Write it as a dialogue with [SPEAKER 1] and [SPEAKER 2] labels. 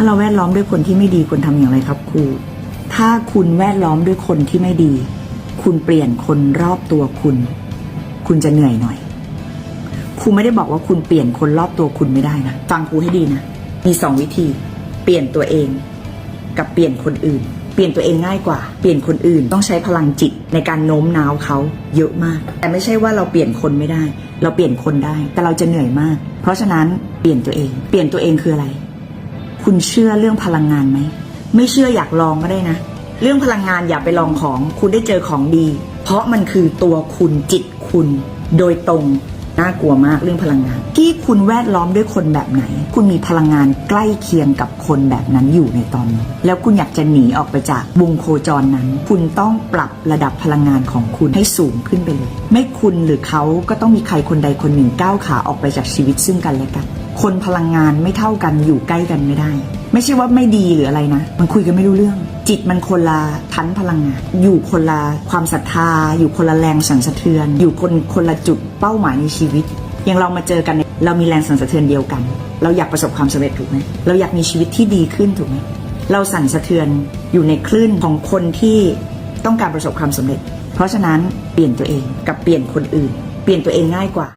[SPEAKER 1] ถ้าเราแวดล้อมด้วยคนที่ไม่ดีควรทำอย่างไรครับครู ถ้าคุณแวดล้อมด้วยคนที่ไม่ดี คุณเปลี่ยนคนรอบตัวคุณ คุณจะเหนื่อยหน่อย ครูไม่ได้บอกว่าคุณเปลี่ยนคนรอบตัวคุณไม่ได้นะ ฟังครูให้ดีนะ มีสองวิธี เปลี่ยนตัวเอง กับเปลี่ยนคนอื่น เปลี่ยนตัวเองง่ายกว่า เปลี่ยนคนอื่นต้องใช้พลังจิตในการโน้มน้าวเขาเยอะมาก แต่ไม่ใช่ว่าเราเปลี่ยนคนไม่ได้ เราเปลี่ยนคนได้ แต่เราจะเหนื่อยมาก เพราะฉะนั้นเปลี่ยนตัวเอง เปลี่ยนตัวเองคืออะไร คุณเชื่อเรื่องพลังงานไหม ไม่เชื่ออยากลองก็ได้นะ เรื่องพลังงานอย่าไปลองของ คุณได้เจอของดี เพราะมันคือตัวคุณจิตคุณ โดยตรงน่ากลัวมากเรื่องพลังงาน ที่คุณแวดล้อมด้วยคนแบบไหน คุณมีพลังงานใกล้เคียงกับคนแบบนั้นอยู่ในตอนนี้ แล้วคุณอยากจะหนีออกไปจากวงโคจรนั้น คุณต้องปรับระดับพลังงานของคุณให้สูงขึ้นไปเลย ไม่คุณหรือเขาก็ต้องมีใครคนใดคนหนึ่งก้าวขาออกไปจากชีวิตซึ่งกันและกัน คนพลังงานไม่เท่ากันอยู่ใกล้กันไม่ได้ ไม่ใช่ว่าไม่ดีหรืออะไรนะ มันคุยกันไม่รู้เรื่อง จิตมันคนละทันพลังงาน อยู่คนละความศรัทธา อยู่คนละแรงสั่นสะเทือน อยู่คนคนละจุดเป้าหมายในชีวิตอย่างเรามาเจอกันเรามีแรงสั่นสะเทือนเดียวกัน เราอยากประสบความสำเร็จถูกไหมเราอยากมีชีวิตที่ดีขึ้นถูกไหมเราสั่นสะเทือนอยู่ในคลื่นของคนที่ต้องการประสบความสำเร็จ เพราะฉะนั้นเปลี่ยนตัวเองกับเปลี่ยนคนอื่น เปลี่ยนตัวเองง่ายกว่า